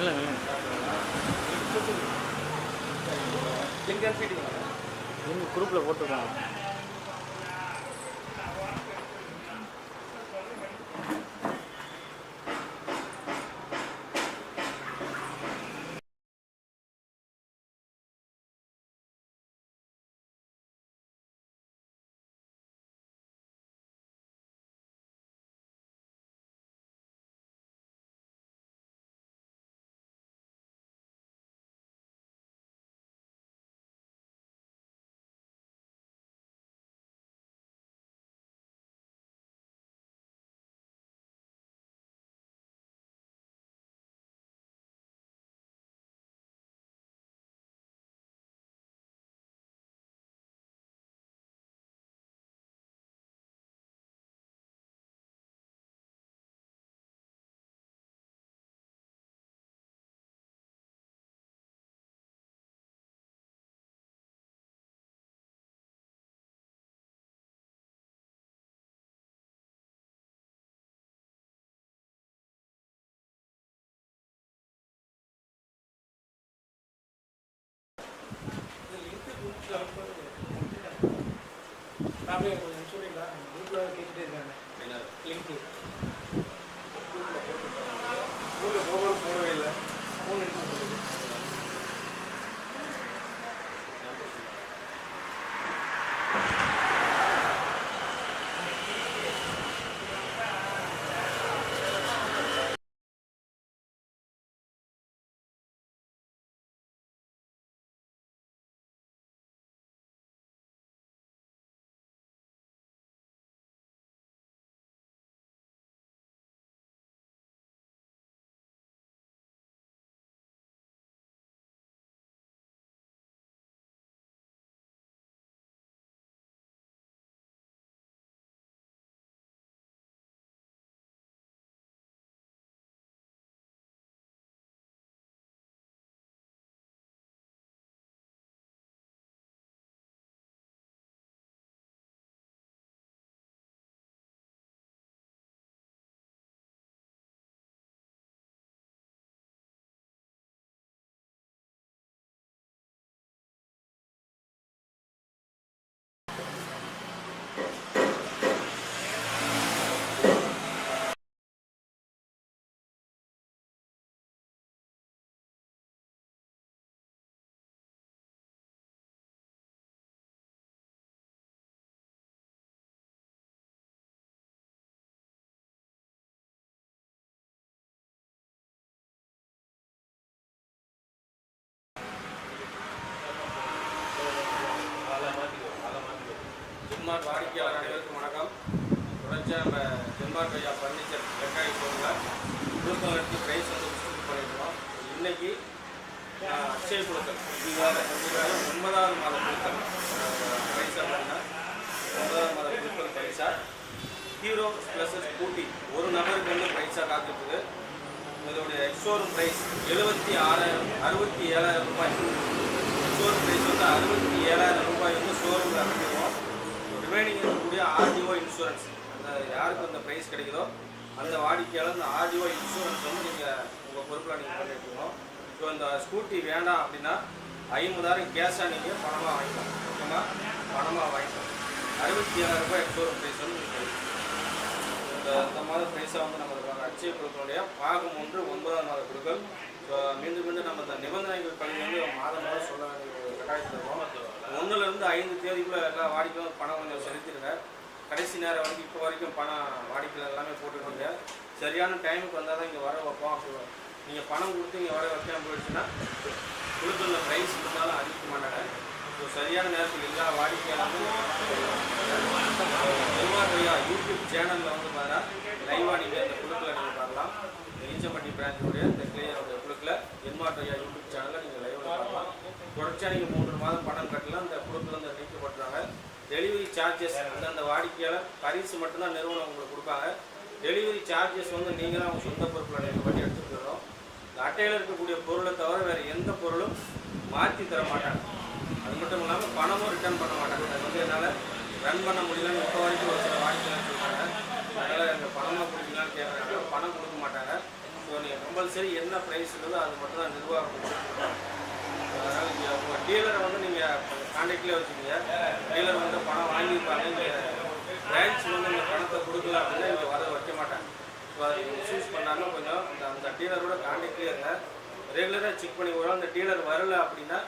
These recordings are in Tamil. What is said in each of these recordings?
இல்லை இல்லை. எங்கள் குரூப்பில் போட்டுருக்காங்க. Gabriel. ஜிம்மார் வாடிக்கையாளர் அனைவருக்கும் வணக்கம். தொடர்ச்சியாக நம்ம ஜிம்மார் ஐயா ஃபர்னிச்சர் எலக்ட்ரானிக் ஷோரூமில் குழுக்கள் எடுத்து ப்ரைஸ் வந்து டிஸ்ட்ரிபியூட் பண்ணியிருக்கோம் இன்னைக்கு அக்ஷய குழுக்கள் இதுவாக ஒன்பதாவது மாத குழுக்கள் ப்ரைஸ் அப்படின்னா ஒன்பதாவது மாத குழுக்கள் ப்ரைஸாக ஹீரோ ப்ளஸ் ஸ்கூட்டி ஒரு நபருக்கு வந்து ப்ரைஸாக காத்துட்ருக்கு இதோடைய எக்ஸோரூம் ப்ரைஸ் எழுபத்தி ஆறாயிரம் அறுபத்தி ஏழாயிரம் ரூபாய். ஷோரூம் ப்ரைஸ் வந்து அறுபத்தி ஏழாயிரம் ரூபாய் வந்து ஷோரூமில் ரிமைனிங் இருக்கக்கூடிய ஆர்டிஓ இன்சூரன்ஸ் அந்த யாருக்கு அந்த ப்ரைஸ் கிடைக்குதோ அந்த வாடிக்கையாளர் அந்த ஆர்டிஓ இன்சூரன்ஸ் வந்து நீங்கள் உங்கள் பொறுப்பில் நீங்கள் பண்ணிட்டுருக்கோம் ஸோ இந்த ஸ்கூட்டி வேண்டாம் அப்படின்னா ஐம்பதாயிரம் கேஷாக நீங்கள் பணமாக வாங்கிக்கலாம். மொத்தமாக பணமாக வாங்கிக்கலாம். அறுபத்தி ஏழாயிரம் ரூபாய் ஷோரூம் ப்ரைஸ் வந்து நீங்கள் இந்த இந்த மாத ப்ரைஸாக வந்து நம்ம இருக்காங்க அச்சய குழுக்களுடைய பாகம் ஒன்று ஒன்பதாம் நாள் குழுக்கள் ஸோ மீண்டும் மீண்டும் நம்ம இந்த நிபந்தனைகள் பகுதி வந்து மாதம் மாதம் சொல்ல வேண்டிய ஒரு கட்டாயத்தில் இருக்கோம். ஒன்றுலேருந்து ஐந்து தேதிக்குள்ளே எல்லா வாடிக்கையும் பணம் கொஞ்சம் செலுத்திடுங்க. கடைசி நேரம் வரைக்கும் இப்போ வரைக்கும் பணம் வாடிக்கையில் எல்லாமே போட்டுருக்கீங்க சரியான டைமுக்கு வந்தால் தான் இங்கே வர வைப்போம் அப்படி நீங்கள் பணம் கொடுத்து இங்கே வர வைக்காம போயிடுச்சுன்னா குழுக்களில் ப்ரைஸ் இருந்தாலும் அறிவிக்க மாட்டாங்க. ஸோ சரியான நேரத்தில் எல்லா வாடிக்கையாளர்களும் யூடியூப் சேனலில் வந்து பார்த்தீங்கன்னா லைவாக நீங்கள் அந்த குழுக்களை நீங்கள் பார்க்கலாம். ஈச்சம்பட்டி பிரான்ச்சுடைய இந்த கிளியருடைய குழுக்கில் எம்ஆர்ஐயா யூடியூப் சேனலில் நீங்கள் தொடர்ச்சியாக நீங்கள் மூன்று மாதம் பணம் கட்டலாம் அந்த குழுக்கள் வந்து நீக்கப்படுறாங்க. டெலிவரி சார்ஜஸ் அந்தந்த வாடிக்கையாளர் பரிசு மட்டும்தான் நிறுவனம் உங்களுக்கு கொடுப்பாங்க. டெலிவரி சார்ஜஸ் வந்து நீங்கள் தான் உங்கள் சொந்த பொருட்களை நீங்கள் பண்ணி எடுத்துகிட்டு வரோம் இந்த அட்டையில் இருக்கக்கூடிய பொருளை தவிர வேறு எந்த பொருளும் மாற்றி தர மாட்டாங்க. அது மட்டும் இல்லாமல் பணமும் ரிட்டர்ன் பண்ண மாட்டாங்க. அது வந்து என்னால் ரன் பண்ண முடியலன்னு இப்போ வரைக்கும் ஒரு சில வாடிக்கையாளர் சொல்கிறாங்க அதனால் எங்கள் பணமாக கொடுக்கலான்னு கேட்குறாங்க பணம் கொடுக்க மாட்டாங்க. ஸோ நீங்கள் கம்பல்சரி என்ன ப்ரைஸ் இருந்ததோ அது மட்டும் தான் நிர்வாகம் கொடுத்துருக்கோம். அதனால நீங்கள் உங்கள் டீலரை வந்து நீங்கள் கான்டாக்ட்லேயே வச்சுக்கோங்க. டீலர் வந்து பணம் வாங்கியிருப்பாங்க நீங்கள் பிரான்ச் வந்து இந்த பணத்தை கொடுக்கல அப்படின்னா இங்கே வர வைக்க மாட்டாங்க. ஸோ அதை நீங்கள் சூஸ் பண்ணாலும் கொஞ்சம் அந்த அந்த டீலரோட கான்டாக்ட்லேயே இருங்க. ரெகுலராக செக் பண்ணி வரும் அந்த டீலர் வரல அப்படின்னா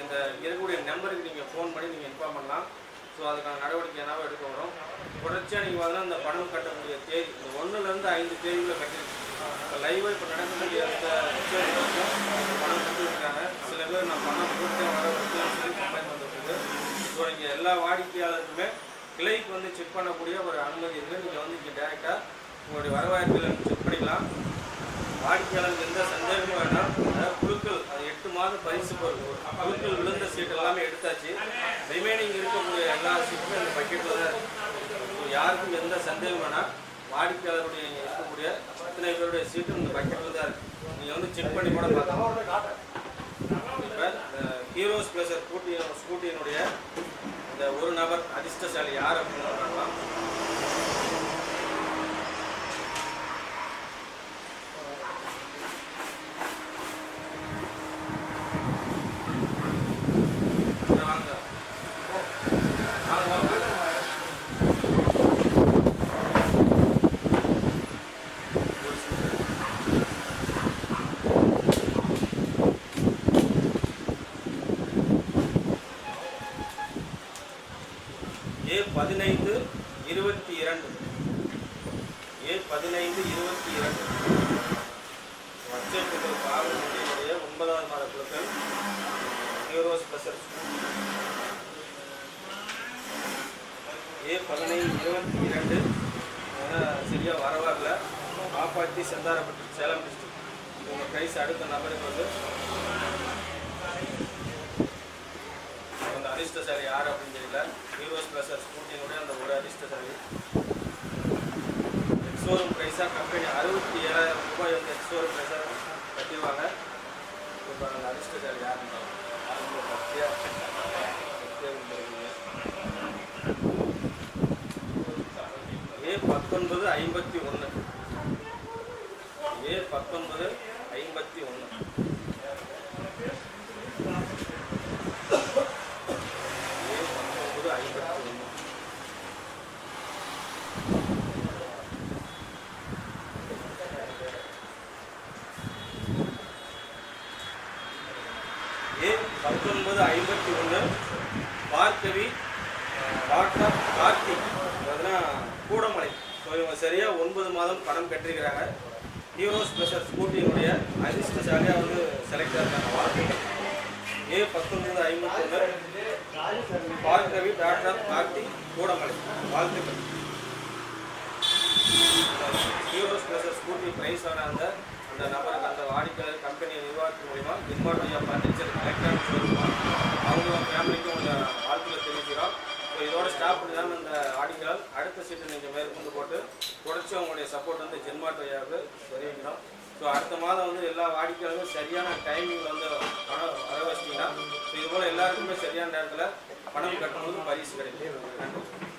இந்த இருக்கக்கூடிய நம்பருக்கு நீங்கள் ஃபோன் பண்ணி நீங்கள் இன்ஃபார்ம் பண்ணலாம். ஸோ அதுக்கான நடவடிக்கை என்னவோ எடுக்க வரும். தொடர்ச்சியாக நீங்கள் வந்து அந்த பணம் கட்டக்கூடிய தேதி இந்த ஒன்றுலேருந்து ஐந்து தேதிக்குள்ளே கட்டிருக்கு லைவாக இப்போ நடக்கக்கூடிய அந்த தேதி பணம் கொடுத்துருக்காங்க சில பேர் நான் பணம் கொடுத்து வர வரைக்கும் சொல்லி கம்ப்ளைண்ட் வந்துருக்கு ஸோ இங்கே எல்லா வாடிக்கையாளருக்குமே கிளைக்கு வந்து செக் பண்ணக்கூடிய ஒரு அனுமதி இருக்குது நீங்கள் வந்து இங்கே டேரெக்டாக உங்களுடைய வரவாய்ப்புகளை செக் பண்ணிக்கலாம். வாடிக்கையாளருக்கு எந்த சந்தேகமும் வேண்டாம். அதாவது குழுக்கள் அது எட்டு மாதம் பரிசு பொருள். குழுக்கள் விழுந்த சீட் எல்லாமே எடுத்தாச்சு. ரிமைனிங் இருக்கக்கூடிய எல்லா சீட்டுமே அந்த பக்கெட்டில் தான் யாருக்கும் எந்த சந்தேகம் வேணாம் வாடிக்கையாளருடைய அத்தனை பேருடைய சீட்டும் இந்த பக்கெட்டில் தான் நீங்கள் வந்து செக் பண்ணி கூட பார்த்தோம் இப்போ ஹீரோஸ் பிளஸர் ஸ்கூட்டி ஸ்கூட்டியினுடைய இந்த ஒரு நபர் அதிர்ஷ்டசாலி யார் அப்படின்னு பார்க்கலாம் இங்க வாங்க வாங்க வாங்க ஏ பதினைந்து இருபத்தி இரண்டு. ஏ பதினைந்து இருபத்தி இரண்டு. வச்சேட்டுகள் பாவனுடைய ஒன்பதாவது மாத குழுக்கள் ஹீரோஸ் ஸ்பெஷல். ஏ பதினைந்து இருபத்தி இரண்டு. சரியாக வர வரல காப்பாற்றி செந்தாரப்பட்டு சேலம் டிஸ்ட்ரிக்ட் உங்கள் ப்ரைஸ் அடுத்த நபருக்கு வந்து அதிர்ஷ்டசாலி யார் அப்படின்னு தெரியல. யூஎஸ் பிளஸர் ஸ்கூட்டியினுடைய அந்த ஒரு அதிர்ஷ்டசாலி எக்ஸோரூம் ப்ரைஸாக கம்பெனி அறுபத்தி ஏழாயிரம் ரூபாய் வந்து எக்ஸோரூம் ப்ரைஸாக கட்டிடுவாங்க. இப்போ அந்த அதிர்ஷ்டசாலி யாருன்னு அவங்க பத்தியா? பக்தியாக ஏ பத்தொன்பது ஐம்பத்தி ஒன்று ஏ பத்தொன்பது ஐம்பத்தி ஒன்று ஏ பத்தொன்பது ஐம்பத்தி ஒன்று ஏ பத்தொன்பது ஐம்பத்தி ஒன்று பார்க்கவி டாக்டர் கார்த்திக் பார்த்தீங்கன்னா கூடமலை ஸோ இவங்க சரியாக ஒன்பது மாதம் பணம் கட்டிருக்கிறாங்க ஹீரோ ஸ்பெஷல் ஸ்கூட்டியினுடைய அதிர்ஷ்டசாலியாக வந்து செலக்ட் ஆகிருக்காங்க வாழ்த்துக்கள் ஏ பத்தொன்பது ஐம்பத்தொன்று பார்க்கவி டாக்டர் கார்த்திக் கூடமலை. வாழ்த்துக்கள் ஹீரோ ஸ்பெஷல் ஸ்கூட்டி ப்ரைஸ் ஆன அந்த அந்த நபருக்கு அந்த வாடிக்கையாளர் கம்பெனி நிர்வாகத்தின் மூலிமா நிர்மாட்டையா பர்னிச்சர் எலக்ட்ரானிக் ஷோரூமா அவங்க ஃபேமிலிக்கும் அந்த வாழ்த்துக்களை தெரிவிக்கிறோம். ஸோ இதோட ஸ்டாப் பண்ணாமல் அந்த வாடிக்கையாளர் அடுத்த சீட்டை நீங்கள் மேற்கொண்டு போட்டு தொடர்ச்சி அவங்களுடைய சப்போர்ட் வந்து ஜென்மாட்டையாவுக்கு தெரிவிக்கிறோம் ஸோ அடுத்த மாதம் வந்து எல்லா வாடிக்கையாளர்களும் சரியான டைமிங்கில் வந்து பணம் வர வச்சிட்டிங்கன்னா ஸோ இது போல் எல்லாருக்குமே சரியான நேரத்தில் பணம் கட்டும்போது பரிசு கிடைக்கும். நன்றி.